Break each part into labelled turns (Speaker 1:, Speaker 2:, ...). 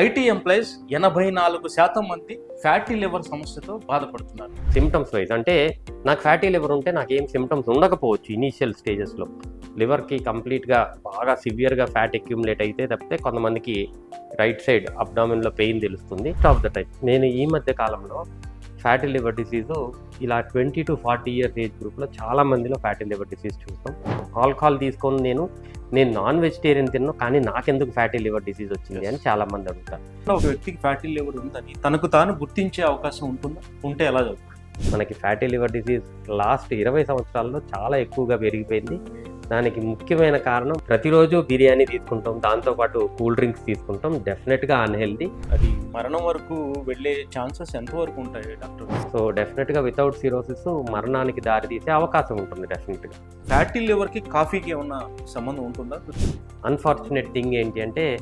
Speaker 1: IT employees ఎనభై నాలుగు శాతం మంది ఫ్యాటీ లివర్ సమస్యతో బాధపడుతున్నారు.
Speaker 2: సిమ్టమ్స్ వైజ్ అంటే నాకు ఫ్యాటీ లివర్ ఉంటే నాకు ఏం సిమ్టమ్స్ ఉండకపోవచ్చు ఇనీషియల్ స్టేజెస్లో లివర్కి కంప్లీట్గా బాగా సివియర్గా ఫ్యాట్ అక్యుములేట్ అయితే తప్పితే కొంతమందికి రైట్ సైడ్ అబ్డామిన్లో పెయిన్ తెలుస్తుంది. ఆఫ్ ద టైం నేను ఈ మధ్య కాలంలో ఫ్యాటీ లివర్ డిసీజు ఇలా twenty to forty years age గ్రూప్లో చాలా మందిలో ఫ్యాటీ లివర్ డిసీజ్ చూస్తాం. ఆల్కహాల్ తీసుకొని నేను నేను నాన్ వెజిటేరియన్ తిన్నాను కానీ నాకెందుకు ఫ్యాటీ లివర్ డిసీజ్ వచ్చింది అని చాలా మంది అడుగుతారు.
Speaker 1: ఒక వ్యక్తికి ఫ్యాటీ లివర్ ఉందని తనకు తాను గుర్తించే అవకాశం ఉంటుందా? ఉంటే ఎలా
Speaker 2: మనకి ఫ్యాటీ లివర్ డిసీజ్ లాస్ట్ ఇరవై సంవత్సరాల్లో చాలా ఎక్కువగా పెరిగిపోయింది. దానికి ముఖ్యమైన కారణం ప్రతిరోజు బిర్యానీ తీసుకుంటాం దాంతోపాటు కూల్ డ్రింక్స్ తీసుకుంటాం. డెఫినెట్గా అన్హెల్దీ.
Speaker 1: అది మరణం వరకు వెళ్ళే ఛాన్సెస్ ఎంతవరకు ఉంటాయి డాక్టర్?
Speaker 2: సో డెఫినెట్గా వితౌట్ సిరోసిస్ మరణానికి దారితీసే అవకాశం ఉంటుంది డెఫినెట్గా.
Speaker 1: ఫ్యాటీ లివర్కి కాఫీకి ఏమన్నా సంబంధం ఉంటుందా?
Speaker 2: అన్ఫార్చునేట్ థింగ్ ఏంటి అంటే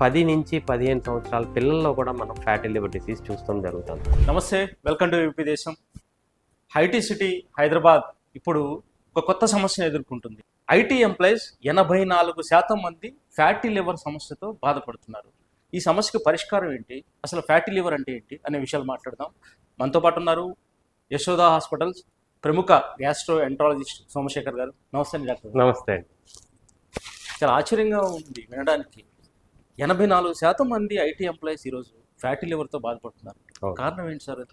Speaker 2: పది నుంచి పదిహేను సంవత్సరాల పిల్లల్లో కూడా మనం ఫ్యాటీ లివర్ డిసీజ్ చూస్తాం జరుగుతుంది
Speaker 1: నమస్తే వెల్కమ్ టు యూపీ దేశం. High tea city Hyderabad. ఇప్పుడు ఒక కొత్త సమస్యను ఎదుర్కొంటుంది. ఐటీ ఎంప్లాయీస్ ఎనభై నాలుగు శాతం మంది ఫ్యాటీ లివర్ సమస్యతో బాధపడుతున్నారు. ఈ సమస్యకు పరిష్కారం ఏంటి? అసలు ఫ్యాటీ లివర్ అంటే ఏంటి? అనే విషయాలు మాట్లాడదాం. మనతో పాటు ఉన్నారు యశోద హాస్పిటల్స్ ప్రముఖ గ్యాస్ట్రో ఎంట్రాలజిస్ట్ సోమశేఖర్ గారు. నమస్తే అండి డాక్టర్
Speaker 2: నమస్తే అండి.
Speaker 1: చాలా ఆశ్చర్యంగా ఉంది వినడానికి. ఎనభై నాలుగు శాతం మంది ఐటీ ఎంప్లాయీస్ ఈరోజు ఫ్యాటీ లివర్తో బాధపడుతున్నారు. కారణం ఏంటి సార్?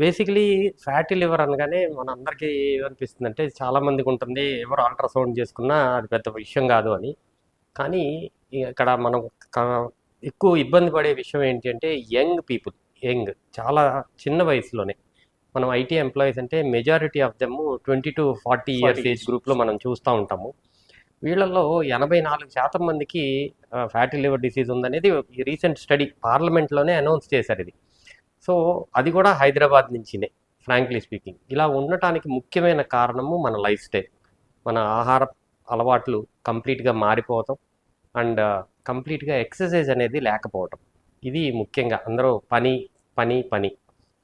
Speaker 2: బేసికలీ ఫ్యాటీ లివర్ అనగానే మన అందరికీ ఏమనిపిస్తుంది అంటే చాలా మందికి ఉంటుంది ఎవరు అల్ట్రాసౌండ్ చేసుకున్నా అది పెద్ద విషయం కాదు అని. కానీ ఇక్కడ మనం ఎక్కువ ఇబ్బంది పడే విషయం ఏంటి అంటే యంగ్ పీపుల్ యంగ్ చాలా చిన్న వయసులోనే. మనం ఐటీ ఎంప్లాయీస్ అంటే majority of them twenty to forty years
Speaker 1: 40
Speaker 2: age గ్రూప్లో మనం చూస్తూ ఉంటాము. వీళ్ళల్లో ఎనభై నాలుగు శాతం మందికి ఫ్యాటీ లివర్ డిసీజ్ ఉందనేది రీసెంట్ స్టడీ పార్లమెంట్లోనే అనౌన్స్ చేశారు ఇది. సో అది కూడా హైదరాబాద్ నుంచినే ఫ్రాంక్లీ స్పీకింగ్. ఇలా ఉండటానికి ముఖ్యమైన కారణము మన లైఫ్ స్టైల్. మన ఆహార అలవాట్లు కంప్లీట్గా మారిపోవటం అండ్ కంప్లీట్గా ఎక్సర్సైజ్ అనేది లేకపోవటం. ఇది ముఖ్యంగా అందరూ పని పని పని.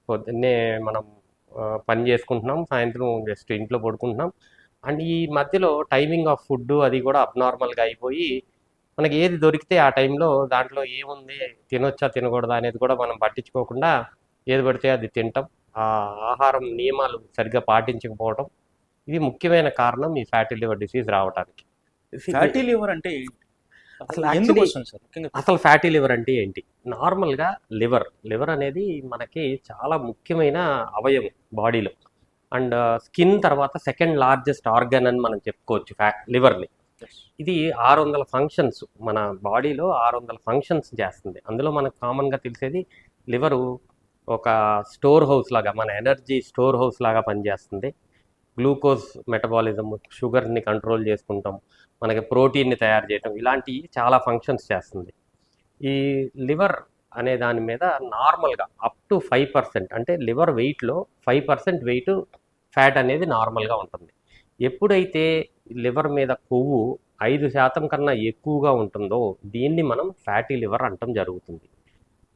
Speaker 2: పొద్దున్నే మనం పని చేసుకుంటున్నాం సాయంత్రం జస్ట్ ఇంట్లో పడుకుంటున్నాం. అండ్ ఈ మధ్యలో టైమింగ్ ఆఫ్ ఫుడ్ అది కూడా అబ్నార్మల్గా అయిపోయి మనకి ఏది దొరికితే ఆ టైంలో దాంట్లో ఏముంది తినొచ్చా తినకూడదా అనేది కూడా మనం పట్టించుకోకుండా ఏది పడితే అది తింటాం. ఆ ఆహారం నియమాలు సరిగ్గా పాటించకపోవడం ఇది ముఖ్యమైన కారణం ఈ ఫ్యాటీ లివర్ డిసీజ్ రావడానికి
Speaker 1: ఫ్యాటీ లివర్ అంటే?
Speaker 2: అసలు
Speaker 1: అసలు
Speaker 2: ఫ్యాటీ లివర్ అంటే ఏంటి? నార్మల్గా లివర్ లివర్ అనేది మనకి చాలా ముఖ్యమైన అవయవం బాడీలో. అండ్ స్కిన్ తర్వాత సెకండ్ లార్జెస్ట్ ఆర్గన్ అని మనం చెప్పుకోవచ్చు ఫ్యా లివర్ని. ఇది ఆరు వందల ఫంక్షన్స్. మన బాడీలో ఆరు వందల ఫంక్షన్స్ చేస్తుంది. అందులో మనకు కామన్గా తెలిసేది లివరు ఒక స్టోర్ హౌస్ లాగా మన ఎనర్జీ స్టోర్ హౌస్ లాగా పనిచేస్తుంది. గ్లూకోజ్ మెటబాలిజం షుగర్ని కంట్రోల్ చేసుకుంటాం. మనకి ప్రోటీన్ని తయారు చేయటం ఇలాంటివి చాలా ఫంక్షన్స్ చేస్తుంది. ఈ లివర్ అనే దాని మీద నార్మల్గా అప్ టు ఫైవ్ పర్సెంట్ అంటే లివర్ వెయిట్లో ఫైవ్ పర్సెంట్ వెయిట్ ఫ్యాట్ అనేది నార్మల్గా ఉంటుంది. ఎప్పుడైతే లివర్ మీద కొవ్వు ఐదు శాతం కన్నా ఎక్కువగా ఉంటుందో దీన్ని మనం ఫ్యాటీ లివర్ అంటం జరుగుతుంది.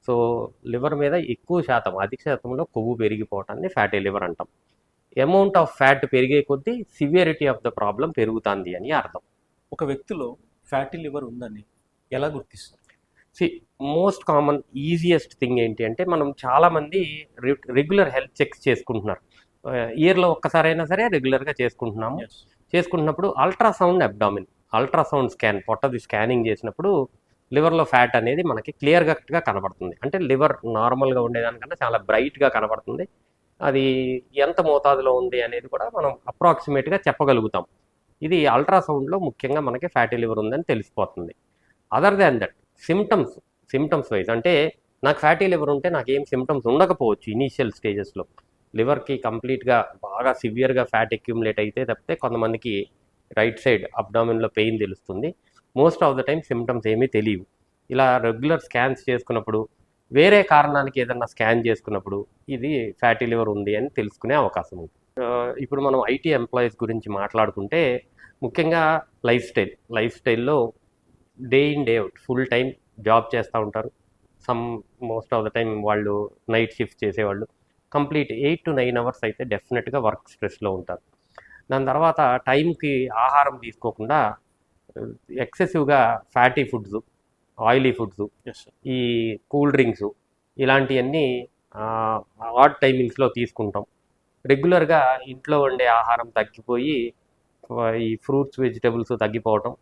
Speaker 2: సో లివర్ మీద ఎక్కువ శాతం అధిక శాతంలో కొవ్వు పెరిగిపోవటాన్ని ఫ్యాటీ లివర్ అంటాం. అమౌంట్ ఆఫ్ ఫ్యాట్ పెరిగే కొద్దీ సివియరిటీ ఆఫ్ ద ప్రాబ్లం పెరుగుతుంది అని అర్థం.
Speaker 1: ఒక వ్యక్తిలో ఫ్యాటీ లివర్ ఉందని ఎలా గుర్తిస్తారు?
Speaker 2: See most common easiest thing ఏంటి అంటే మనం చాలామంది రెగ్యులర్ హెల్త్ చెక్స్ చేసుకుంటున్నారు. ఇయర్లో ఒక్కసారైనా సరే రెగ్యులర్గా చేసుకుంటున్నాము. చేసుకుంటున్నప్పుడు అల్ట్రాసౌండ్ అబ్డామిన్ అల్ట్రాసౌండ్ స్కాన్ పొట్టది స్కానింగ్ చేసినప్పుడు లివర్లో ఫ్యాట్ అనేది మనకి క్లియర్ కట్గా కనబడుతుంది. అంటే లివర్ నార్మల్గా ఉండేదానికన్నా చాలా బ్రైట్గా కనబడుతుంది. అది ఎంత మోతాదులో ఉంది అనేది కూడా మనం అప్రాక్సిమేట్గా చెప్పగలుగుతాం. ఇది అల్ట్రాసౌండ్లో ముఖ్యంగా మనకి ఫ్యాటీ లివర్ ఉందని తెలిసిపోతుంది. Other than that symptoms symptoms wise అంటే నాకు ఫ్యాటీ లివర్ ఉంటే నాకు ఏం సిమ్టమ్స్ ఉండకపోవచ్చు ఇనీషియల్ స్టేజెస్లో లివర్కి కంప్లీట్గా బాగా సివియర్గా ఫ్యాట్ అక్యుములేట్ అయితే తప్పితే కొంతమందికి రైట్ సైడ్ అబ్డామిన్లో పెయిన్ తెలుస్తుంది. Most of the time symptoms ఏమీ తెలియవు. ఇలా రెగ్యులర్ స్కాన్స్ చేసుకున్నప్పుడు వేరే కారణానికి ఏదన్నా స్కాన్ చేసుకున్నప్పుడు ఇది ఫ్యాటీ లివర్ ఉంది అని తెలుసుకునే అవకాశం ఉంది. ఇప్పుడు మనం ఐటీ ఎంప్లాయీస్ గురించి మాట్లాడుకుంటే ముఖ్యంగా లైఫ్ స్టైల్ లైఫ్ స్టైల్లో day in day out full time job చేస్తూ ఉంటారు. Some most of the time వాళ్ళు నైట్ షిఫ్ట్ చేసేవాళ్ళు. Complete eight to nine hours అయితే డెఫినెట్గా వర్క్ స్ట్రెస్లో ఉంటారు. దాని తర్వాత టైంకి ఆహారం తీసుకోకుండా ఎక్సెసివ్గా ఫ్యాటీ ఫుడ్స్ ఆయిలీ ఫుడ్స్ ఈ కూల్ డ్రింక్స్ ఇలాంటివన్నీ ఆడ్ టైమింగ్స్లో తీసుకుంటాం. రెగ్యులర్గా ఇంట్లో వండే ఆహారం తగ్గిపోయి ఈ ఫ్రూట్స్ వెజిటబుల్స్ తగ్గిపోవటం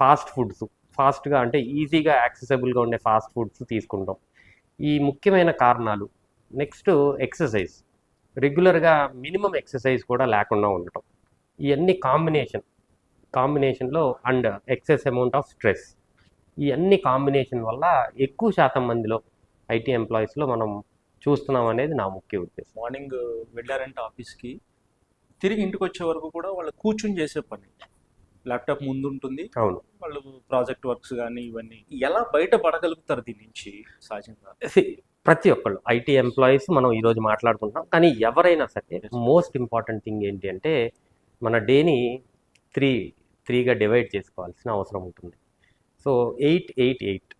Speaker 2: ఫాస్ట్ ఫుడ్స్ ఫాస్ట్గా అంటే ఈజీగా యాక్సెసబుల్గా ఉండే ఫాస్ట్ ఫుడ్స్ తీసుకుంటాం. ఈ ముఖ్యమైన కారణాలు నెక్స్ట్ ఎక్సర్సైజ్. రెగ్యులర్గా మినిమం ఎక్సర్సైజ్ కూడా లేకుండా ఉండటం. ఇవన్నీ కాంబినేషన్. కాంబినేషన్లో and excess amount of stress. ఇవన్నీ కాంబినేషన్ వల్ల ఎక్కువ శాతం మందిలో ఐటీ ఎంప్లాయీస్లో మనం చూస్తున్నాం అనేది నా ముఖ్య ఉద్దేశం.
Speaker 1: మార్నింగ్ వెళ్ళారంటే ఆఫీస్కి తిరిగి ఇంటికి వచ్చే వరకు కూడా వాళ్ళు కూర్చుని చేసే పని. ల్యాప్టాప్ ముందు ఉంటుంది
Speaker 2: అవును.
Speaker 1: వాళ్ళు ప్రాజెక్ట్ వర్క్స్ కానీ ఇవన్నీ ఎలా బయటపడగలుగుతారు దీని నుంచి సహజంగా?
Speaker 2: ప్రతి ఒక్కళ్ళు ఐటీ ఎంప్లాయీస్ మనం ఈరోజు మాట్లాడుకుంటున్నాం. కానీ ఎవరైనా సరే. మోస్ట్ ఇంపార్టెంట్ థింగ్ ఏంటి అంటే మన డేని త్రీ త్రీగా డివైడ్ చేసుకోవాల్సిన అవసరం ఉంటుంది. So eight eight eight.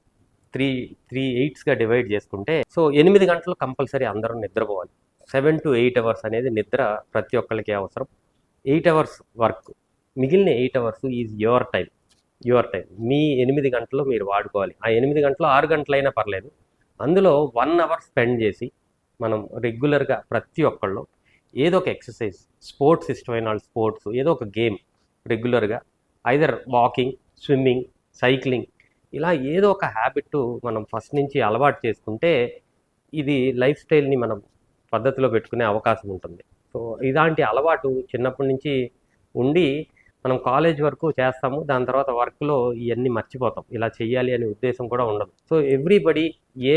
Speaker 2: Three three ఎయిట్స్గా divide చేసుకుంటే సో ఎనిమిది గంటలు కంపల్సరీ అందరూ నిద్రపోవాలి. సెవెన్ టు ఎయిట్ అవర్స్ అనేది నిద్ర ప్రతి ఒక్కరికి అవసరం. Eight hours work. మిగిలిన eight hours is your time your time మీ ఎనిమిది గంటలు మీరు వాడుకోవాలి. ఆ ఎనిమిది గంటలు ఆరు గంటలైనా పర్లేదు. అందులో వన్ అవర్ స్పెండ్ చేసి మనం రెగ్యులర్గా ప్రతి ఒక్కళ్ళు ఏదో ఒక ఎక్సర్సైజ్ స్పోర్ట్స్ ఇష్టమైన వాళ్ళు స్పోర్ట్స్ ఏదో ఒక గేమ్ రెగ్యులర్గా ఐదర్ వాకింగ్ స్విమ్మింగ్ సైక్లింగ్ ఇలా ఏదో ఒక హ్యాబిట్ మనం ఫస్ట్ నుంచి అలవాటు చేసుకుంటే ఇది లైఫ్ స్టైల్ని మనం పద్ధతిలో పెట్టుకునే అవకాశం ఉంటుంది. సో ఇలాంటి అలవాటు చిన్నప్పటి నుంచి ఉండి మనం కాలేజ్ వరకు చేస్తాము దాని తర్వాత వర్క్లో ఇవన్నీ మర్చిపోతాం. ఇలా చెయ్యాలి అనే ఉద్దేశం కూడా ఉండదు. సో ఎవ్రీబడి ఏ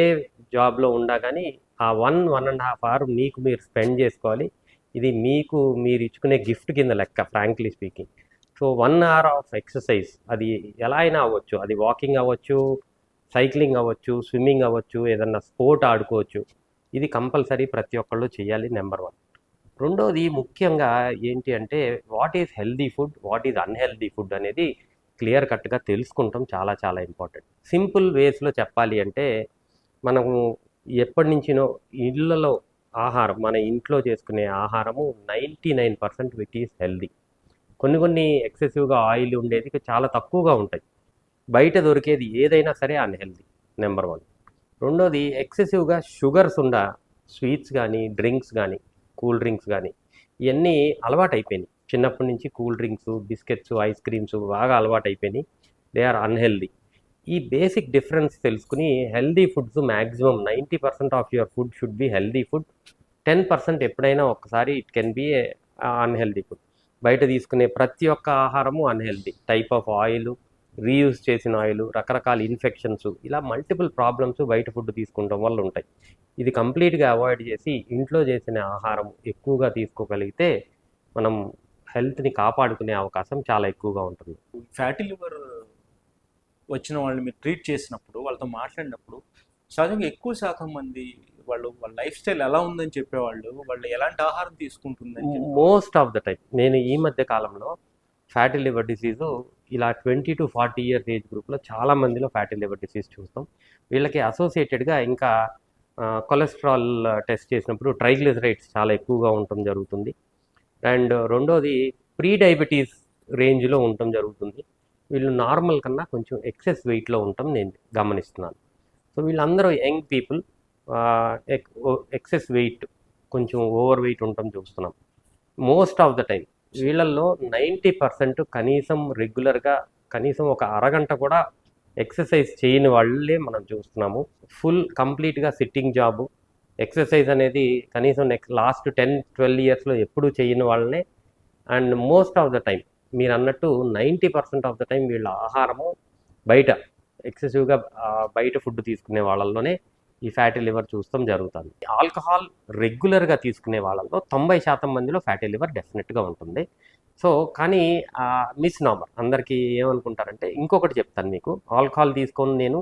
Speaker 2: జాబ్లో ఉండా కానీ ఆ one one and half hour మీకు మీరు స్పెండ్ చేసుకోవాలి. ఇది మీకు మీరు ఇచ్చుకునే గిఫ్ట్ కింద లెక్క frankly speaking. So one hour of exercise అది ఎలా అయినా అవ్వచ్చు. అది వాకింగ్ అవ్వచ్చు సైక్లింగ్ అవ్వచ్చు స్విమ్మింగ్ అవ్వచ్చు ఏదన్నా స్పోర్ట్ ఆడుకోవచ్చు. ఇది కంపల్సరీ ప్రతి ఒక్కళ్ళు చేయాలి నెంబర్ వన్. రెండోది ముఖ్యంగా ఏంటి అంటే what is healthy food what is unhealthy food అనేది క్లియర్ కట్గా తెలుసుకుంటాం చాలా చాలా ఇంపార్టెంట్. సింపుల్ వేస్లో చెప్పాలి అంటే మనము ఎప్పటి నుంచినో ఇళ్ళలో ఆహారం మన ఇంట్లో చేసుకునే ఆహారము ninety nine percent which is healthy కొన్ని కొన్ని ఎక్సెసివ్గా ఆయిల్ ఉండేది చాలా తక్కువగా ఉంటాయి. బయట దొరికేది ఏదైనా సరే అన్హెల్దీ నెంబర్ వన్ రెండోది ఎక్సెసివ్గా షుగర్స్ ఉండ స్వీట్స్ కానీ డ్రింక్స్ కానీ కూల్ డ్రింక్స్ కానీ ఇవన్నీ అలవాటు అయిపోయినాయి చిన్నప్పటి నుంచి cool drinks biscuits ice creams బాగా అలవాటు అయిపోయినాయి దే ఆర్ అన్హెల్దీ. ఈ బేసిక్ డిఫరెన్స్ తెలుసుకుని healthy foods maximum ninety percent of your food should be healthy food. Ten percent ఎప్పుడైనా ఒకసారి it can be unhealthy food. బయట తీసుకునే ప్రతి ఒక్క ఆహారము unhealthy. Type of oil reuse చేసిన ఆయిల్ రకరకాల ఇన్ఫెక్షన్స్ ఇలా మల్టిపుల్ ప్రాబ్లమ్స్ బయట ఫుడ్ తీసుకుంటాం వల్ల ఉంటాయి. ఇది కంప్లీట్గా అవాయిడ్ చేసి ఇంట్లో చేసిన ఆహారం ఎక్కువగా తీసుకోగలిగితే మనం హెల్త్ని కాపాడుకునే అవకాశం చాలా ఎక్కువగా ఉంటుంది.
Speaker 1: ఫ్యాటీ లివర్ వచ్చిన వాళ్ళని మీరు ట్రీట్ చేసినప్పుడు వాళ్ళతో మాట్లాడినప్పుడు సహజంగా ఎక్కువ శాతం మంది వాళ్ళు వాళ్ళ లైఫ్ స్టైల్ ఎలా ఉందని చెప్పేవాళ్ళు వాళ్ళు ఎలాంటి ఆహారం తీసుకుంటుందని
Speaker 2: మోస్ట్ ఆఫ్ ద టైం నేను ఈ మధ్య కాలంలో ఫ్యాటీ లివర్ డిసీజ్ ఇలా twenty to forty years age గ్రూప్లో చాలా మందిలో ఫ్యాటీ లివర్ డిసీజ్ చూస్తాం. వీళ్ళకి అసోసియేటెడ్గా ఇంకా కొలెస్ట్రాల్ టెస్ట్ చేసినప్పుడు ట్రైగ్లిజరైడ్స్ చాలా ఎక్కువగా ఉండటం జరుగుతుంది. అండ్ రెండోది ప్రీ డయాబెటీస్ రేంజ్లో ఉండటం జరుగుతుంది. వీళ్ళు నార్మల్ కన్నా కొంచెం ఎక్సెస్ వెయిట్లో ఉండటం నేను గమనిస్తున్నాను. సో వీళ్ళందరూ యంగ్ పీపుల్ ఎక్సెస్ వెయిట్ కొంచెం ఓవర్ వెయిట్ ఉండటం చూస్తున్నాం. మోస్ట్ ఆఫ్ ద టైం వీళ్ళల్లో నైంటీ పర్సెంట్ కనీసం రెగ్యులర్గా కనీసం ఒక అరగంట కూడా ఎక్సర్సైజ్ చేయని వాళ్ళే మనం చూస్తున్నాము. ఫుల్ కంప్లీట్గా సిట్టింగ్ జాబు. ఎక్సర్సైజ్ అనేది కనీసం నెక్స్ట్ లాస్ట్ టెన్ ట్వెల్వ్ ఇయర్స్లో ఎప్పుడూ చేయని వాళ్ళనే and most of the time మీరు అన్నట్టు ninety percent of the time వీళ్ళ ఆహారము బయట ఎక్సెసివ్గా బయట ఫుడ్ తీసుకునే వాళ్ళల్లోనే ఈ ఫ్యాటీ లివర్ చూస్తాం జరుగుతుంది. ఆల్కహాల్ రెగ్యులర్గా తీసుకునే వాళ్ళలో తొంభై శాతం మందిలో ఫ్యాటీ లివర్ డెఫినెట్గా ఉంటుంది. సో కానీ మిస్ నామర్ అందరికీ ఏమనుకుంటారంటే ఇంకొకటి చెప్తాను మీకు. ఆల్కహాల్ తీసుకొని నేను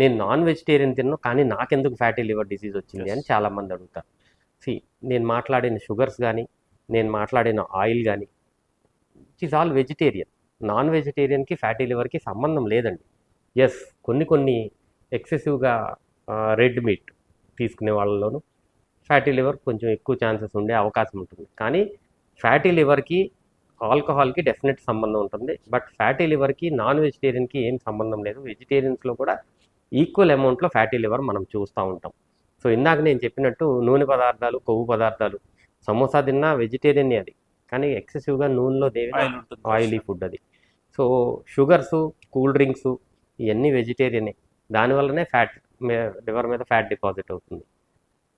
Speaker 2: నేను నాన్ వెజిటేరియన్ తిన్నాను కానీ నాకెందుకు ఫ్యాటీ లివర్ డిసీజ్ వచ్చింది అని చాలామంది అడుగుతారు. సి నేను మాట్లాడిన షుగర్స్ కానీ నేను మాట్లాడిన ఆయిల్ కానీ it is all vegetarian. Non వెజిటేరియన్కి ఫ్యాటీ లివర్కి సంబంధం లేదండి. ఎస్ కొన్ని కొన్ని ఎక్సెసివ్గా రెడ్ మీట్ తీసుకునే వాళ్ళలోనూ ఫ్యాటీ లివర్ కొంచెం ఎక్కువ ఛాన్సెస్ ఉండే అవకాశం ఉంటుంది. కానీ ఫ్యాటీ లివర్కి ఆల్కహాల్కి డెఫినెట్ సంబంధం ఉంటుంది. బట్ ఫ్యాటీ లివర్కి నాన్ వెజిటేరియన్కి ఏం సంబంధం లేదు. వెజిటేరియన్స్లో కూడా ఈక్వల్ అమౌంట్లో ఫ్యాటీ లివర్ మనం చూస్తూ ఉంటాం. సో ఇందాక నేను చెప్పినట్టు నూనె పదార్థాలు కొవ్వు పదార్థాలు సమోసా తిన్నా వెజిటేరియన్ అది. కానీ ఎక్సెసివ్గా నూనెలో
Speaker 1: ఉంటుంది.
Speaker 2: ఆయిలీ ఫుడ్ అది. సో షుగర్స్ కూల్ డ్రింక్స్ ఇవన్నీ వెజిటేరియనే. దానివల్లనే ఫ్యాట్ లివర్ మీద ఫ్యాట్ డిపాజిట్ అవుతుంది.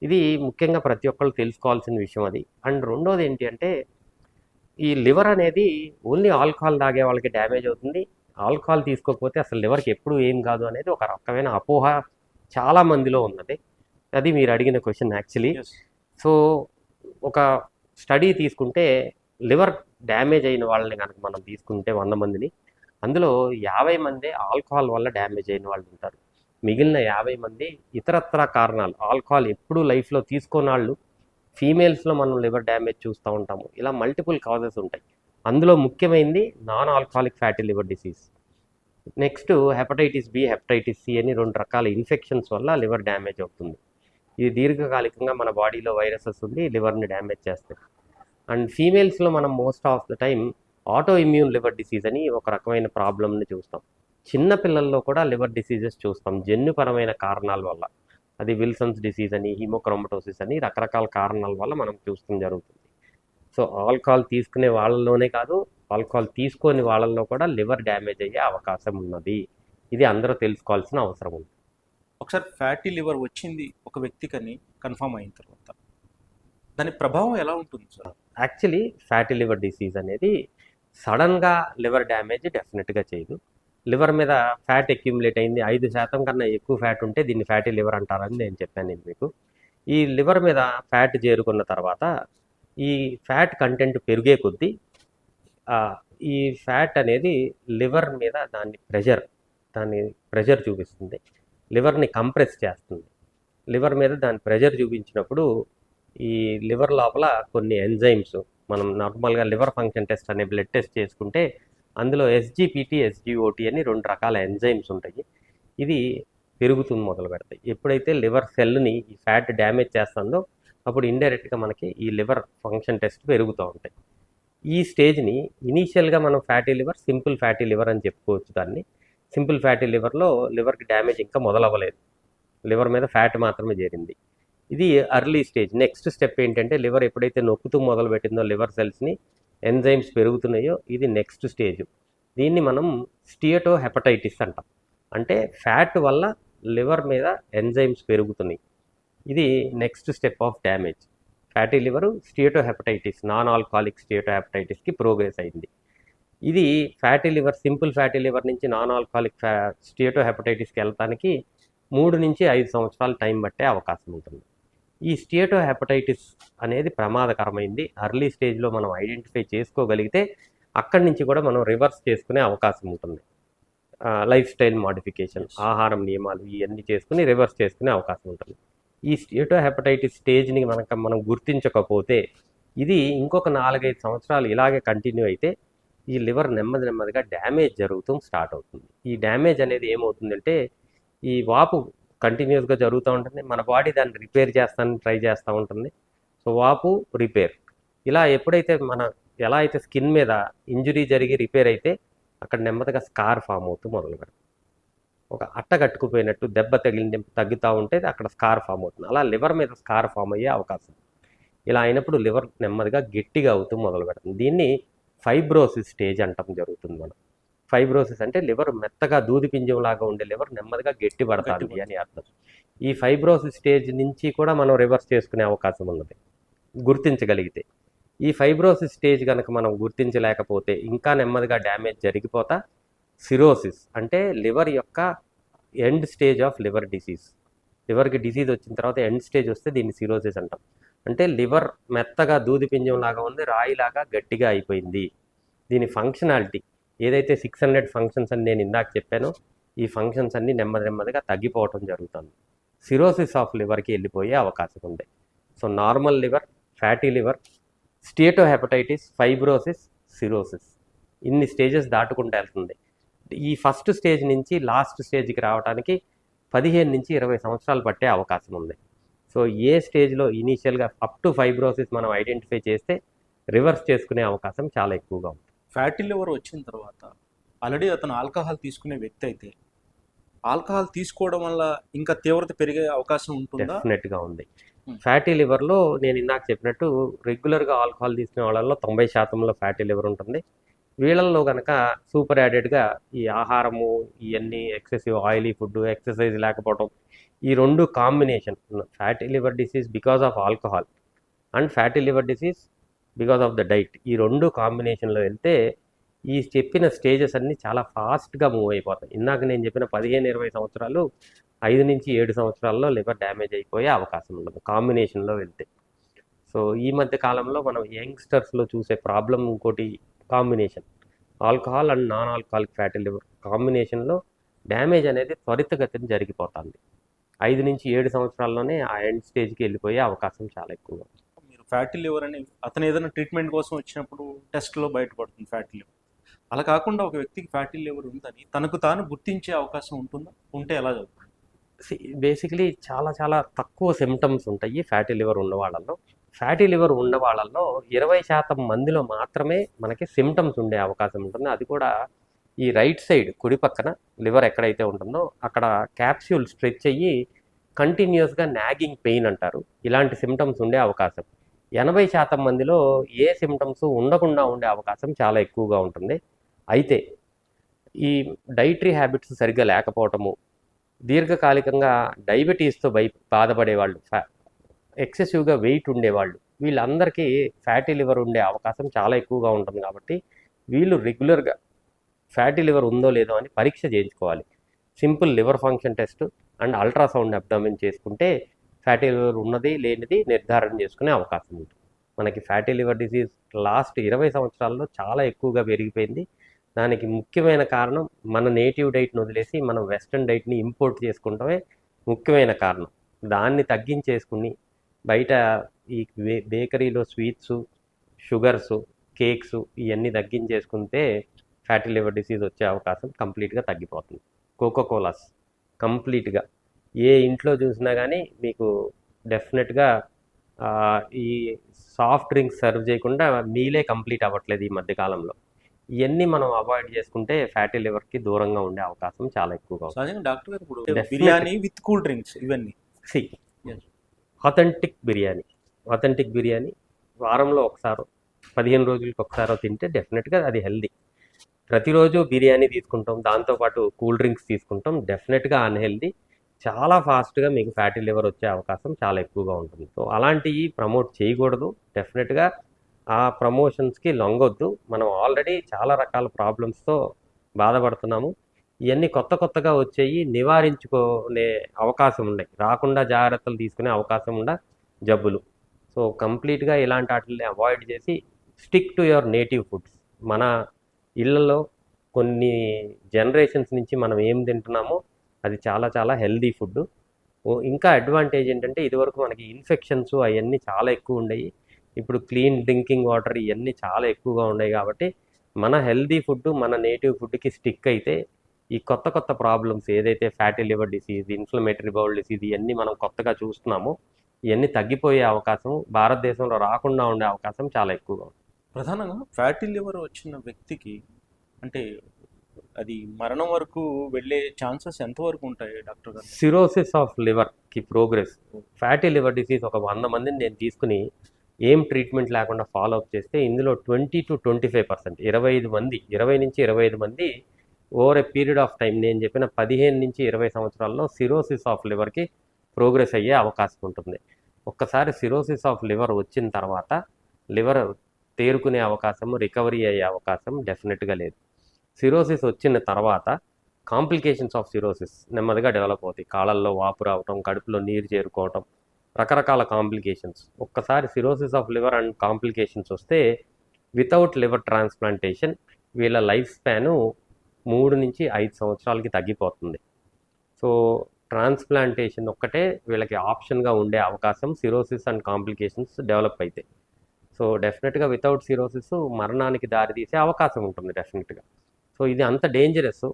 Speaker 2: ఇది ముఖ్యంగా ప్రతి ఒక్కళ్ళు తెలుసుకోవాల్సిన విషయం అది. అండ్ రెండోది ఏంటి అంటే ఈ లివర్ అనేది ఓన్లీ ఆల్కహాల్ తాగే వాళ్ళకి డ్యామేజ్ అవుతుంది. ఆల్కహాల్ తీసుకోకపోతే అసలు లివర్కి ఎప్పుడు ఏం కాదు అనేది ఒక రకమైన అపోహ చాలా మందిలో ఉన్నది. అది మీరు అడిగిన క్వశ్చన్ యాక్చువల్లీ. సో ఒక స్టడీ తీసుకుంటే లివర్ డ్యామేజ్ అయిన వాళ్ళని కనుక మనం తీసుకుంటే వంద మందిని అందులో యాభై మంది ఆల్కహాల్ వల్ల డ్యామేజ్ అయిన వాళ్ళు ఉంటారు. మిగిలిన యాభై మంది ఇతరత్ర కారణాలు. ఆల్కహాల్ ఎప్పుడు లైఫ్లో తీసుకోని వాళ్ళు ఫీమేల్స్లో మనం లివర్ డ్యామేజ్ చూస్తూ ఉంటాము. ఇలా మల్టిపుల్ కాజెస్ ఉంటాయి. అందులో ముఖ్యమైనది non alcoholic fatty liver disease. Next hepatitis B hepatitis C అని రెండు రకాల ఇన్ఫెక్షన్స్ వల్ల లివర్ డ్యామేజ్ అవుతుంది. ఇది దీర్ఘకాలికంగా మన బాడీలో వైరసెస్ ఉండి లివర్ని డ్యామేజ్ చేస్తాయి. అండ్ ఫీమేల్స్లో మనం most of the time autoimmune liver disease అని ఒక రకమైన ప్రాబ్లమ్ని చూస్తాం. చిన్న పిల్లల్లో కూడా లివర్ డిసీజెస్ చూస్తాం. జన్యుపరమైన కారణాల వల్ల. అది విల్సన్స్ డిసీజ్ అని హిమోక్రోమటోసిస్ అని రకరకాల కారణాల వల్ల మనం చూస్తాం జరుగుతుంది. సో ఆల్కహాల్ తీసుకునే వాళ్ళలోనే కాదు ఆల్కహాల్ తీసుకొని వాళ్ళల్లో కూడా లివర్ డ్యామేజ్ అయ్యే అవకాశం ఉన్నది. ఇది అందరూ తెలుసుకోవాల్సిన అవసరం ఉంది.
Speaker 1: ఒకసారి ఫ్యాటీ లివర్ వచ్చింది ఒక వ్యక్తికని కన్ఫర్మ్ అయిన తర్వాత దాని ప్రభావం ఎలా ఉంటుంది sir?
Speaker 2: Actually fatty liver disease అనేది సడన్గా లివర్ డ్యామేజ్ డెఫినెట్గా చేయదు. లివర్ మీద ఫ్యాట్ అక్యుములేట్ అయింది. ఐదు శాతం కన్నా ఎక్కువ ఫ్యాట్ ఉంటే దీన్ని ఫ్యాటీ లివర్ అంటారని నేను చెప్పాను నేను మీకు. ఈ లివర్ మీద ఫ్యాట్ చేరుకున్న తర్వాత ఈ ఫ్యాట్ కంటెంట్ పెరిగే కొద్దీ ఈ ఫ్యాట్ అనేది లివర్ మీద దాన్ని ప్రెషర్ దాని ప్రెషర్ చూపిస్తుంది. లివర్ని కంప్రెస్ చేస్తుంది. లివర్ మీద దాని ప్రెషర్ చూపించినప్పుడు ఈ లివర్ లోపల కొన్ని ఎంజైమ్స్ మనం నార్మల్గా లివర్ ఫంక్షన్ టెస్ట్ అనే బ్లడ్ టెస్ట్ చేసుకుంటే అందులో ఎస్జిపిటి ఎస్జిఓటి అని రెండు రకాల ఎంజైమ్స్ ఉంటాయి. ఇది పెరుగుతుంది మొదలు పెడతాయి. ఎప్పుడైతే లివర్ సెల్ని ఈ ఫ్యాట్ డ్యామేజ్ చేస్తుందో అప్పుడు ఇండైరెక్ట్గా మనకి ఈ లివర్ ఫంక్షన్ టెస్ట్ పెరుగుతూ ఉంటాయి. ఈ స్టేజ్ని ఇనీషియల్గా మనం fatty liver simple fatty liver అని చెప్పుకోవచ్చు దాన్ని. సింపుల్ ఫ్యాటీ లివర్లో లివర్కి డ్యామేజ్ ఇంకా మొదలవ్వలేదు. లివర్ మీద ఫ్యాట్ మాత్రమే చేరింది. ఇది అర్లీ స్టేజ్. నెక్స్ట్ స్టెప్ ఏంటంటే లివర్ ఎప్పుడైతే నొక్కుతూ మొదలు పెట్టిందో లివర్ సెల్స్ని ఎంజైమ్స్ పెరుగుతున్నాయో ఇది నెక్స్ట్ స్టేజ్. దీన్ని మనం స్టియటో హెపటైటిస్ అంటాం. అంటే ఫ్యాట్ వల్ల లివర్ మీద ఎంజైమ్స్ పెరుగుతున్నాయి. ఇది next step of damage. Fatty liver steatohepatitis non alcoholic steato హెపటైటిస్కి ప్రోగ్రెస్ అయింది. ఇది fatty liver simple fatty liver నుంచి నాన్ ఆల్కహాలిక్ ఫ్యా స్టియటో హెపటైటిస్కి వెళ్ళటానికి మూడు నుంచి ఐదు సంవత్సరాలు టైం పట్టే అవకాశం ఉంటుంది. ఈ స్టియటో హెపటైటిస్ అనేది ప్రమాదకరమైంది. అర్లీ స్టేజ్లో మనం ఐడెంటిఫై చేసుకోగలిగితే అక్కడి నుంచి కూడా మనం రివర్స్ చేసుకునే అవకాశం ఉంటుంది. లైఫ్ స్టైల్ మాడిఫికేషన్ ఆహారం నియమాలు ఇవన్నీ చేసుకుని రివర్స్ చేసుకునే అవకాశం ఉంటుంది. ఈ స్టియటో హెపటైటిస్ స్టేజ్ని మనక మనం గుర్తించకపోతే ఇది ఇంకొక నాలుగైదు సంవత్సరాలు ఇలాగే కంటిన్యూ అయితే ఈ లివర్ నెమ్మది నెమ్మదిగా డ్యామేజ్ జరుగుతూ స్టార్ట్ అవుతుంది. ఈ డ్యామేజ్ అనేది ఏమవుతుందంటే ఈ వాపు కంటిన్యూస్గా జరుగుతూ ఉంటుంది. మన బాడీ దాన్ని రిపేర్ చేస్తానని ట్రై చేస్తూ ఉంటుంది. సో వాపు రిపేర్. ఇలా ఎప్పుడైతే మన ఎలా అయితే స్కిన్ మీద ఇంజురీ జరిగి రిపేర్ అయితే అక్కడ నెమ్మదిగా స్కార్ ఫామ్ అవుతూ మొదలు పెడతాం. ఒక అట్ట కట్టుకుపోయినట్టు దెబ్బ తగిలింది తగ్గుతూ ఉంటే అక్కడ స్కార్ ఫామ్ అవుతుంది. అలా లివర్ మీద స్కార్ ఫామ్ అయ్యే అవకాశం. ఇలా అయినప్పుడు లివర్ నెమ్మదిగా గట్టిగా అవుతూ మొదలు పెడుతుంది దీన్ని ఫైబ్రోసిస్ స్టేజ్ అంటాం జరుగుతుంది మనం. ఫైబ్రోసిస్ అంటే లివర్ మెత్తగా దూది పింజంలాగా ఉండే లివర్ నెమ్మదిగా గట్టి పడుతుంది అని అర్థం. ఈ ఫైబ్రోసిస్ స్టేజ్ నుంచి కూడా మనం రివర్స్ చేసుకునే అవకాశం ఉన్నది. గుర్తించగలిగితే. ఈ ఫైబ్రోసిస్ స్టేజ్ కనుక మనం గుర్తించలేకపోతే ఇంకా నెమ్మదిగా డ్యామేజ్ జరిగిపోతా సిరోసిస్ అంటే లివర్ యొక్క end stage of liver disease. లివర్కి డిసీజ్ వచ్చిన తర్వాత ఎండ్ స్టేజ్ వస్తే దీన్ని సిరోసిస్ అంటాం. అంటే లివర్ మెత్తగా దూది పింజం లాగా ఉంది రాయిలాగా గట్టిగా అయిపోయింది. దీని ఫంక్షనాలిటీ ఏదైతే సిక్స్ హండ్రెడ్ ఫంక్షన్స్ అని నేను ఇందాక చెప్పానో ఈ ఫంక్షన్స్ అన్ని నెమ్మది నెమ్మదిగా తగ్గిపోవటం జరుగుతుంది. సిరోసిస్ ఆఫ్ లివర్కి వెళ్ళిపోయే అవకాశం ఉంది. So normal liver fatty liver steatohepatitis fibrosis cirrhosis ఇన్ని స్టేజెస్ దాటుకుంటూ వెళ్తుంది. ఈ ఫస్ట్ స్టేజ్ నుంచి లాస్ట్ స్టేజ్కి రావడానికి పదిహేను నుంచి ఇరవై సంవత్సరాలు పట్టే అవకాశం ఉంది. సో ఏ స్టేజ్లో ఇనీషియల్గా అప్ టు ఫైబ్రోసిస్ మనం ఐడెంటిఫై చేస్తే రివర్స్ చేసుకునే అవకాశం చాలా ఎక్కువగా ఉంది.
Speaker 1: ఫ్యాటీ లివర్ వచ్చిన తర్వాత ఆల్రెడీ అతను ఆల్కహాల్ తీసుకునే వ్యక్తి అయితే ఆల్కహాల్ తీసుకోవడం వల్ల ఇంకా తీవ్రత పెరిగే అవకాశం ఉంటుందా?
Speaker 2: డెఫినెట్గా ఉంది. ఫ్యాటీ లివర్లో నేను ఇందాక చెప్పినట్టు రెగ్యులర్గా ఆల్కహాల్ తీసుకునే వాళ్ళలో తొంభై శాతంలో ఫ్యాటీ లివర్ ఉంటుంది. వీళ్ళల్లో కనుక సూపర్ యాడెడ్గా ఈ ఆహారము ఇవన్నీ ఎక్సెసివ్ ఆయిలీ ఫుడ్ ఎక్సర్సైజ్ లేకపోవడం ఈ రెండు combination. Fatty liver disease because of alcohol and fatty liver disease because of the diet. ఈ రెండు కాంబినేషన్లో వెళ్తే ఈ చెప్పిన స్టేజెస్ అన్నీ చాలా ఫాస్ట్గా మూవ్ అయిపోతాయి. ఇందాక నేను చెప్పిన పదిహేను ఇరవై సంవత్సరాలు ఐదు నుంచి ఏడు సంవత్సరాల్లో లివర్ డ్యామేజ్ అయిపోయే అవకాశం ఉండదు కాంబినేషన్లో వెళ్తే. సో ఈ మధ్య కాలంలో మనం యంగ్స్టర్స్లో చూసే ప్రాబ్లం ఇంకోటి combination. Alcohol and non alcoholic fatty liver కాంబినేషన్లో డ్యామేజ్ అనేది త్వరితగతిన జరిగిపోతుంది. ఐదు నుంచి ఏడు సంవత్సరాల్లోనే ఆ ఎండ్ స్టేజ్కి వెళ్ళిపోయే అవకాశం చాలా ఎక్కువగా ఉంది.
Speaker 1: ఫ్యాటీ లివర్ అని అతను ఏదైనా ట్రీట్మెంట్ కోసం వచ్చినప్పుడు టెస్ట్లో బయటపడుతుంది ఫ్యాటీ లివర్. అలా కాకుండా ఒక వ్యక్తికి ఫ్యాటీ లివర్ ఉందని తనకు తాను గుర్తించే అవకాశం ఉంటుందా? ఉంటే ఎలా చదువుతుంది
Speaker 2: బేసికలీ చాలా చాలా తక్కువ సిమ్టమ్స్ ఉంటాయి ఫ్యాటీ లివర్ ఉన్న వాళ్ళల్లో. ఫ్యాటీ లివర్ ఉన్న వాళ్ళల్లో ఇరవై శాతం మందిలో మాత్రమే మనకి సిమ్టమ్స్ ఉండే అవకాశం ఉంటుంది. అది కూడా ఈ రైట్ సైడ్ కుడి పక్కన లివర్ ఎక్కడైతే ఉంటుందో అక్కడ క్యాప్స్యూల్ స్ట్రెచ్ అయ్యి కంటిన్యూస్గా నాగింగ్ పెయిన్ అంటారు. ఇలాంటి సిమ్టమ్స్ ఉండే అవకాశం. ఎనభై శాతం మందిలో ఏ సిమ్టమ్స్ ఉండకుండా ఉండే అవకాశం చాలా ఎక్కువగా ఉంటుంది. అయితే ఈ డైటరీ హ్యాబిట్స్ సరిగ్గా లేకపోవటము దీర్ఘకాలికంగా డయాబెటీస్తో బై బాధపడేవాళ్ళు ఫ్యా ఎక్సెసివ్గా వెయిట్ ఉండేవాళ్ళు వీళ్ళందరికీ ఫ్యాటీ లివర్ ఉండే అవకాశం చాలా ఎక్కువగా ఉంటుంది కాబట్టి వీళ్ళు రెగ్యులర్గా ఫ్యాటీ లివర్ ఉందో లేదో అని పరీక్ష చేయించుకోవాలి. Simple liver function test and ultrasound abdomen చేసుకుంటే ఫ్యాటీ లివర్ ఉన్నది లేనిది నిర్ధారణ చేసుకునే అవకాశం ఉంటుంది. మనకి ఫ్యాటీ లివర్ డిసీజ్ లాస్ట్ ఇరవై సంవత్సరాల్లో చాలా ఎక్కువగా పెరిగిపోయింది. దానికి ముఖ్యమైన కారణం మన నేటివ్ డైట్ని వదిలేసి మనం వెస్ట్రన్ డైట్ని ఇంపోర్ట్ చేసుకుంటమే ముఖ్యమైన కారణం. దాన్ని తగ్గించేసుకుని బయట ఈ బేకరీలో స్వీట్స్ షుగర్స్ కేక్స్ ఇవన్నీ తగ్గించేసుకుంటే ఫ్యాటీ లివర్ డిసీజ్ వచ్చే అవకాశం కంప్లీట్గా తగ్గిపోతుంది. కోకో కోలాస్ కంప్లీట్గా. ఏ ఇంట్లో చూసినా కానీ మీకు డెఫినెట్గా ఈ సాఫ్ట్ డ్రింక్స్ సర్వ్ చేయకుండా మీలే కంప్లీట్ అవ్వట్లేదు ఈ మధ్య కాలంలో. ఇవన్నీ మనం అవాయిడ్ చేసుకుంటే ఫ్యాటీ లివర్కి దూరంగా ఉండే అవకాశం చాలా ఎక్కువగా
Speaker 1: డాక్టర్ గారు ఇప్పుడు. బిర్యానీ విత్ కూల్ డ్రింక్స్ ఇవన్నీ.
Speaker 2: C. Authentic biryani. Authentic biryani వారంలో ఒకసారి పదిహేను రోజులకి ఒకసారో తింటే డెఫినెట్గా అది హెల్దీ. ప్రతిరోజు బిర్యానీ తీసుకుంటాం దాంతోపాటు కూల్ డ్రింక్స్ తీసుకుంటాం డెఫినెట్గా అన్హెల్దీ. చాలా ఫాస్ట్గా మీకు ఫ్యాటీ లివర్ వచ్చే అవకాశం చాలా ఎక్కువగా ఉంటుంది. సో అలాంటివి ప్రమోట్ చేయకూడదు. డెఫినెట్గా ఆ ప్రమోషన్స్కి లొంగొద్దు. మనం ఆల్రెడీ చాలా రకాల ప్రాబ్లమ్స్తో బాధపడుతున్నాము. ఇవన్నీ కొత్త కొత్తగా వచ్చేవి నివారించుకునే అవకాశం ఉన్నాయి. రాకుండా జాగ్రత్తలు తీసుకునే అవకాశం ఉండ జబ్బులు. సో కంప్లీట్గా ఇలాంటి వాటిని అవాయిడ్ చేసి stick to your native foods. మన ఇళ్ళలో కొన్ని జనరేషన్స్ నుంచి మనం ఏం తింటున్నామో అది చాలా చాలా హెల్దీ ఫుడ్ ఇంకా అడ్వాంటేజ్ ఏంటంటే ఇదివరకు మనకి ఇన్ఫెక్షన్స్ అవన్నీ చాలా ఎక్కువ ఉండేవి ఇప్పుడు క్లీన్ డ్రింకింగ్ వాటర్ ఇవన్నీ చాలా ఎక్కువగా ఉన్నాయి కాబట్టి మన హెల్దీ ఫుడ్ మన నేటివ్ ఫుడ్కి స్టిక్ అయితే ఈ కొత్త కొత్త ప్రాబ్లమ్స్ ఏదైతే fatty liver disease inflammatory bowel disease ఇవన్నీ మనం కొత్తగా చూస్తున్నామో ఇవన్నీ తగ్గిపోయే అవకాశం భారతదేశంలో రాకుండా ఉండే అవకాశం చాలా ఎక్కువగా ఉంది.
Speaker 1: ప్రధానంగా ఫ్యాటీ లివర్ వచ్చిన వ్యక్తికి అంటే అది మరణం వరకు వెళ్ళే ఛాన్సెస్ ఎంతవరకు ఉంటాయి డాక్టర్ గారు?
Speaker 2: సిరోసిస్ ఆఫ్ లివర్కి ప్రోగ్రెస్. ఫ్యాటీ లివర్ డిసీజ్ ఒక వంద మందిని నేను తీసుకుని ఏం ట్రీట్మెంట్ లేకుండా ఫాలో అప్ చేస్తే ఇందులో twenty to twenty five percent ఇరవై ఐదు మంది ఇరవై నుంచి ఇరవై ఐదు మంది over a period of time నేను చెప్పిన పదిహేను నుంచి ఇరవై సంవత్సరాల్లో సిరోసిస్ ఆఫ్ లివర్కి ప్రోగ్రెస్ అయ్యే అవకాశం ఉంటుంది. ఒక్కసారి సిరోసిస్ ఆఫ్ లివర్ వచ్చిన తర్వాత లివర్ తేరుకునే అవకాశం రికవరీ అయ్యే అవకాశం డెఫినెట్గా లేదు. సిరోసిస్ వచ్చిన తర్వాత కాంప్లికేషన్స్ ఆఫ్ సిరోసిస్ నెమ్మదిగా డెవలప్ అవుతాయి. కాళ్ళల్లో వాపు రావటం కడుపులో నీరు చేరుకోవటం రకరకాల కాంప్లికేషన్స్. ఒక్కసారి cirrhosis of liver and complications వస్తే వితౌట్ లివర్ ట్రాన్స్ప్లాంటేషన్ వీళ్ళ లైఫ్ స్పాను మూడు నుంచి ఐదు సంవత్సరాలకి తగ్గిపోతుంది. సో ట్రాన్స్ప్లాంటేషన్ ఒక్కటే వీళ్ళకి ఆప్షన్గా ఉండే అవకాశం సిరోసిస్ అండ్ కాంప్లికేషన్స్ డెవలప్ అవుతాయి సో డెఫినెట్గా వితౌట్ సిరోసిస్ మరణానికి దారితీసే అవకాశం ఉంటుంది డెఫినెట్గా. సో ఇది అంత డేంజరస్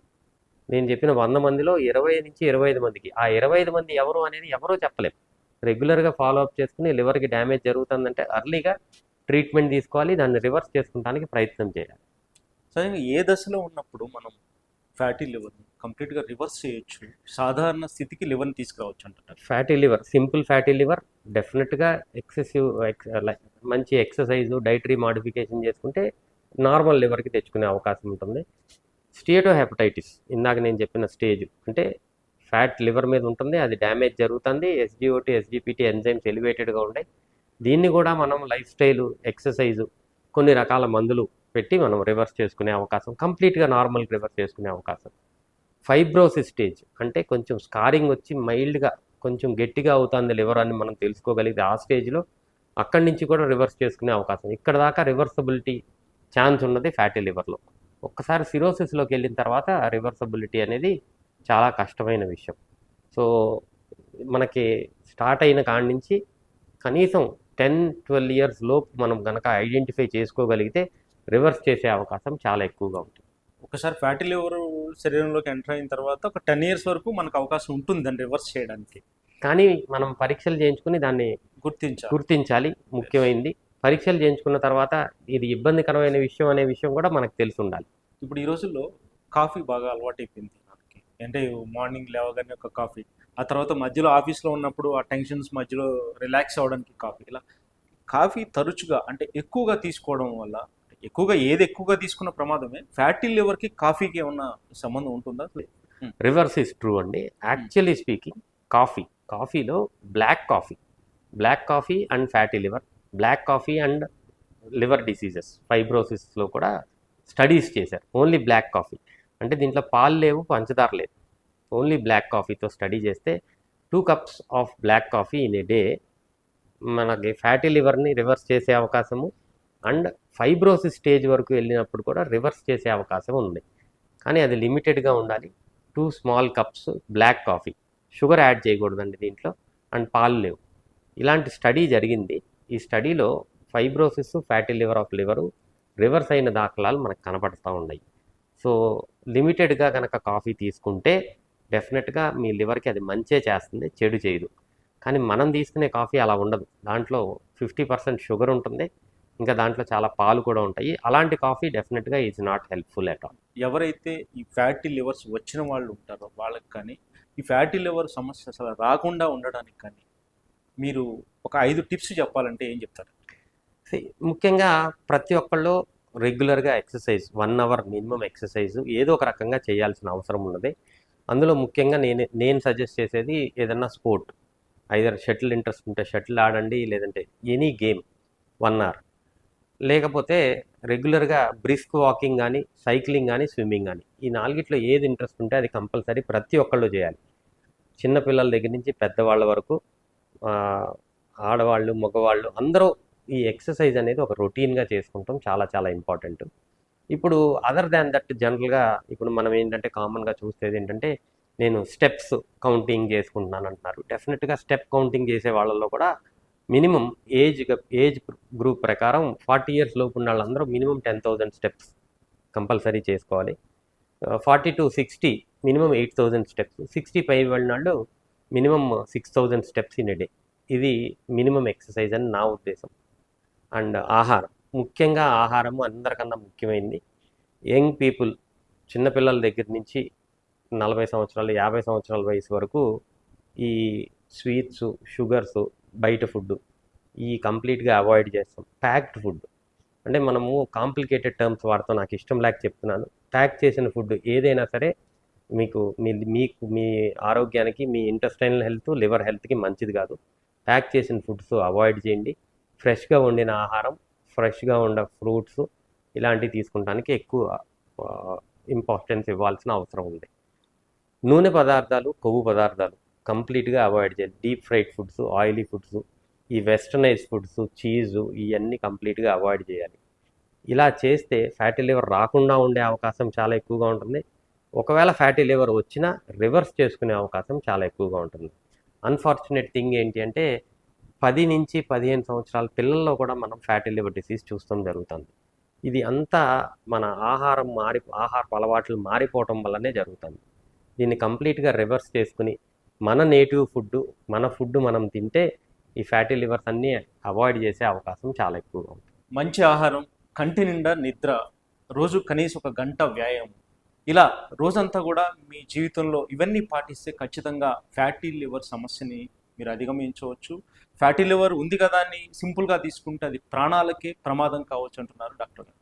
Speaker 2: నేను చెప్పిన వంద మందిలో ఇరవై నుంచి ఇరవై ఐదు మందికి. ఆ ఇరవై ఐదు మంది ఎవరు అనేది ఎవరో చెప్పలేం. రెగ్యులర్గా ఫాలో అప్ చేసుకుని లివర్కి డ్యామేజ్ జరుగుతుందంటే అర్లీగా ట్రీట్మెంట్ తీసుకోవాలి. దాన్ని రివర్స్ చేసుకుంటానికి ప్రయత్నం చేయాలి.
Speaker 1: సహజంగా ఏ దశలో ఉన్నప్పుడు మనం ఫ్యాటీ లివర్ కంప్లీట్గా రివర్స్ చేయొచ్చు? సాధారణ స్థితికి లివర్ని తీసుకురావచ్చు అంటారు
Speaker 2: fatty liver simple fatty liver డెఫినెట్గా ఎక్సెసివ్ మంచి ఎక్సర్సైజ్ డైటరీ మాడిఫికేషన్ చేసుకుంటే నార్మల్ లివర్కి తెచ్చుకునే అవకాశం ఉంటుంది. స్టేటో హెపటైటిస్ ఇందాక నేను చెప్పిన స్టేజ్ అంటే ఫ్యాట్ లివర్ మీద ఉంటుంది అది డ్యామేజ్ జరుగుతుంది ఎస్జిఓటి ఎస్జిపిటి ఎంజైమ్స్ ఎలివేటెడ్గా ఉంటాయి. దీన్ని కూడా మనం లైఫ్ స్టైల్ ఎక్సర్సైజ్ కొన్ని రకాల మందులు పెట్టి మనం రివర్స్ చేసుకునే అవకాశం కంప్లీట్గా నార్మల్ రివర్స్ చేసుకునే అవకాశం. ఫైబ్రోసిస్ స్టేజ్ అంటే కొంచెం స్కారింగ్ వచ్చి మైల్డ్గా కొంచెం గట్టిగా అవుతుంది లివర్ అని మనం తెలుసుకోగలిగితే ఆ స్టేజ్లో అక్కడి నుంచి కూడా రివర్స్ చేసుకునే అవకాశం. ఇక్కడ దాకా రివర్సబిలిటీ ఛాన్స్ ఉన్నది ఫ్యాటీ లివర్లో. ఒక్కసారి సిరోసిస్లోకి వెళ్ళిన తర్వాత రివర్సబిలిటీ అనేది చాలా కష్టమైన విషయం. సో మనకి స్టార్ట్ అయిన కాడి నుంచి కనీసం టెన్ ట్వెల్వ్ ఇయర్స్ లోపు మనం కనుక ఐడెంటిఫై చేసుకోగలిగితే రివర్స్ చేసే అవకాశం చాలా ఎక్కువగా ఉంటుంది.
Speaker 1: ఒకసారి ఫ్యాటీ లివర్ శరీరంలోకి ఎంటర్ అయిన తర్వాత ఒక టెన్ ఇయర్స్ వరకు మనకు అవకాశం ఉంటుంది దాన్ని రివర్స్ చేయడానికి.
Speaker 2: కానీ మనం పరీక్షలు చేయించుకుని దాన్ని
Speaker 1: గుర్తించాలి.
Speaker 2: గుర్తించాలి. ముఖ్యమైనది పరీక్షలు చేయించుకున్న తర్వాత ఇది ఇబ్బందికరమైన విషయం అనే విషయం కూడా మనకు తెలిసి ఉండాలి.
Speaker 1: ఇప్పుడు ఈ రోజుల్లో కాఫీ బాగా అలవాటైపోయింది మనకి. అంటే మార్నింగ్ లేవగానే ఒక కాఫీ ఆ తర్వాత మధ్యలో ఆఫీస్లో ఉన్నప్పుడు ఆ టెన్షన్స్ మధ్యలో రిలాక్స్ అవ్వడానికి కాఫీ. ఇలా కాఫీ తరచుగా అంటే ఎక్కువగా తీసుకోవడం వల్ల ఎక్కువగా ఏది ఎక్కువగా తీసుకున్న ప్రమాదమే ఫ్యాటీ లివర్కి కాఫీకి ఏమన్నా సంబంధం ఉంటుందా?
Speaker 2: రివర్స్ ఇస్ ట్రూ అండి. Actually speaking coffee. కాఫీలో black coffee. Black coffee and fatty liver. Black coffee and liver diseases ఫైబ్రోసిస్లో కూడా స్టడీస్ చేశారు. Only black coffee. అంటే దీంట్లో పాలు లేవు పంచదార లేదు. ఓన్లీ బ్లాక్ కాఫీతో స్టడీ చేస్తే two cups of black coffee in a day మనకి ఫ్యాటీ లివర్ని రివర్స్ చేసే అవకాశము అండ్ ఫైబ్రోసిస్ స్టేజ్ వరకు వెళ్ళినప్పుడు కూడా రివర్స్ చేసే అవకాశం ఉంది. కానీ అది లిమిటెడ్గా ఉండాలి. Two small cups black coffee. Sugar add చేయకూడదండి దీంట్లో అండ్ పాలు లేవు. ఇలాంటి స్టడీ జరిగింది. ఈ స్టడీలో fibrosis fatty liver of liver reverse అయిన దాఖలాలు మనకు కనపడుతూ ఉన్నాయి. సో లిమిటెడ్గా కనుక కాఫీ తీసుకుంటే డెఫినెట్గా మీ లివర్కి అది మంచే చేస్తుంది చెడు చేయదు. కానీ మనం తీసుకునే కాఫీ అలా ఉండదు. దాంట్లో ఫిఫ్టీ పర్సెంట్ షుగర్ ఉంటుంది ఇంకా దాంట్లో చాలా పాలు కూడా ఉంటాయి. అలాంటి కాఫీ డెఫినెట్గా is not helpful at all.
Speaker 1: ఎవరైతే ఈ ఫ్యాటీ లివర్స్ వచ్చిన వాళ్ళు ఉంటారో వాళ్ళకి కానీ ఈ ఫ్యాటీ లివర్ సమస్య అసలు రాకుండా ఉండడానికి కానీ మీరు ఒక ఐదు టిప్స్ చెప్పాలంటే ఏం చెప్తారు?
Speaker 2: ముఖ్యంగా ప్రతి ఒక్కళ్ళు రెగ్యులర్గా exercise one hour minimum exercise ఏదో ఒక రకంగా చేయాల్సిన అవసరం ఉన్నది. అందులో ముఖ్యంగా నేను నేను సజెస్ట్ చేసేది ఏదన్నా స్పోర్ట్. ఐదర్ షటిల్ ఇంట్రెస్ట్ ఉంటే షటిల్ ఆడండి లేదంటే ఎనీ గేమ్ వన్ అవర్. లేకపోతే రెగ్యులర్గా బ్రిస్క్ వాకింగ్ కానీ సైక్లింగ్ కానీ స్విమ్మింగ్ కానీ ఈ నాలుగిట్లో ఏది ఇంట్రెస్ట్ ఉంటే అది కంపల్సరీ ప్రతి ఒక్కళ్ళు చేయాలి. చిన్నపిల్లల దగ్గర నుంచి పెద్దవాళ్ళ వరకు ఆడవాళ్ళు మగవాళ్ళు అందరూ ఈ ఎక్సర్సైజ్ అనేది ఒక రొటీన్గా చేసుకుంటాం. చాలా చాలా ఇంపార్టెంట్. ఇప్పుడు అదర్ దాన్ దట్ జనరల్గా ఇప్పుడు మనం ఏంటంటే కామన్గా చూసేది ఏంటంటే నేను స్టెప్స్ కౌంటింగ్ చేసుకుంటున్నాను అంటున్నారు డెఫినెట్గా స్టెప్ కౌంటింగ్ చేసే వాళ్ళలో కూడా మినిమం ఏజ్ ఏజ్ గ్రూప్ ప్రకారం ఫార్టీ ఇయర్స్ లోపు ఉన్న వాళ్ళందరూ minimum ten thousand steps compulsory చేసుకోవాలి. Forty to sixty minimum eight thousand steps. Sixty పై వెళ్ళిన వాళ్ళు minimum six thousand steps in day. ఇది మినిమం ఎక్సర్సైజ్ అని నా ఉద్దేశం. అండ్ ఆహారం. ముఖ్యంగా ఆహారము అందరికన్నా ముఖ్యమైనది యంగ్ పీపుల్ చిన్నపిల్లల దగ్గర నుంచి నలభై సంవత్సరాలు యాభై సంవత్సరాల వయసు వరకు ఈ స్వీట్స్ షుగర్స్ బయట ఫుడ్ ఈ కంప్లీట్గా అవాయిడ్ చేస్తాం. Packed food. అంటే మనము కాంప్లికేటెడ్ టర్మ్స్ వాడతాం నాకు ఇష్టం లేక చెప్తున్నాను. ప్యాక్ చేసిన ఫుడ్ ఏదైనా సరే మీకు మీ మీకు మీ ఆరోగ్యానికి మీ ఇంటెస్టైనల్ హెల్త్ లివర్ హెల్త్కి మంచిది కాదు. ప్యాక్ చేసిన ఫుడ్స్ అవాయిడ్ చేయండి. ఫ్రెష్గా వండిన ఆహారం ఫ్రెష్గా ఉన్న ఫ్రూట్స్ ఇలాంటివి తీసుకుంటానికి ఎక్కువ ఇంపార్టెన్స్ ఇవ్వాల్సిన అవసరం ఉంది. నూనె పదార్థాలు కొవ్వు పదార్థాలు కంప్లీట్గా అవాయిడ్ చేయాలి deep fried foods oily foods ఈ వెస్టర్నైజ్ ఫుడ్స్ చీజు ఇవన్నీ కంప్లీట్గా అవాయిడ్ చేయాలి. ఇలా చేస్తే ఫ్యాటీ లివర్ రాకుండా ఉండే అవకాశం చాలా ఎక్కువగా ఉంటుంది. ఒకవేళ ఫ్యాటీ లివర్ వచ్చినా రివర్స్ చేసుకునే అవకాశం చాలా ఎక్కువగా ఉంటుంది. అన్ఫార్చునేట్ థింగ్ ఏంటి అంటే పది నుంచి పదిహేను సంవత్సరాల పిల్లల్లో కూడా మనం ఫ్యాటీ లివర్ డిసీజ్ చూస్తాం జరుగుతుంది. ఇది అంతా మన ఆహారం మారి ఆహారపు అలవాట్లు మారిపోవటం వల్లనే జరుగుతుంది. దీన్ని కంప్లీట్గా రివర్స్ చేసుకుని మన నేటివ్ ఫుడ్ మన ఫుడ్ మనం తింటే ఈ ఫ్యాటీ లివర్స్ అన్నీ అవాయిడ్ చేసే అవకాశం చాలా ఎక్కువగా ఉంటుంది.
Speaker 1: మంచి ఆహారం కంటి నిండా నిద్ర రోజు కనీసం ఒక గంట వ్యాయామం ఇలా రోజంతా కూడా మీ జీవితంలో ఇవన్నీ పాటిస్తే ఖచ్చితంగా ఫ్యాటీ లివర్ సమస్యని మీరు అధిగమించవచ్చు. ఫ్యాటీ లివర్ ఉంది కదా అని సింపుల్గా తీసుకుంటే అది ప్రాణాలకే ప్రమాదం కావచ్చు అంటున్నారు డాక్టర్ గారు.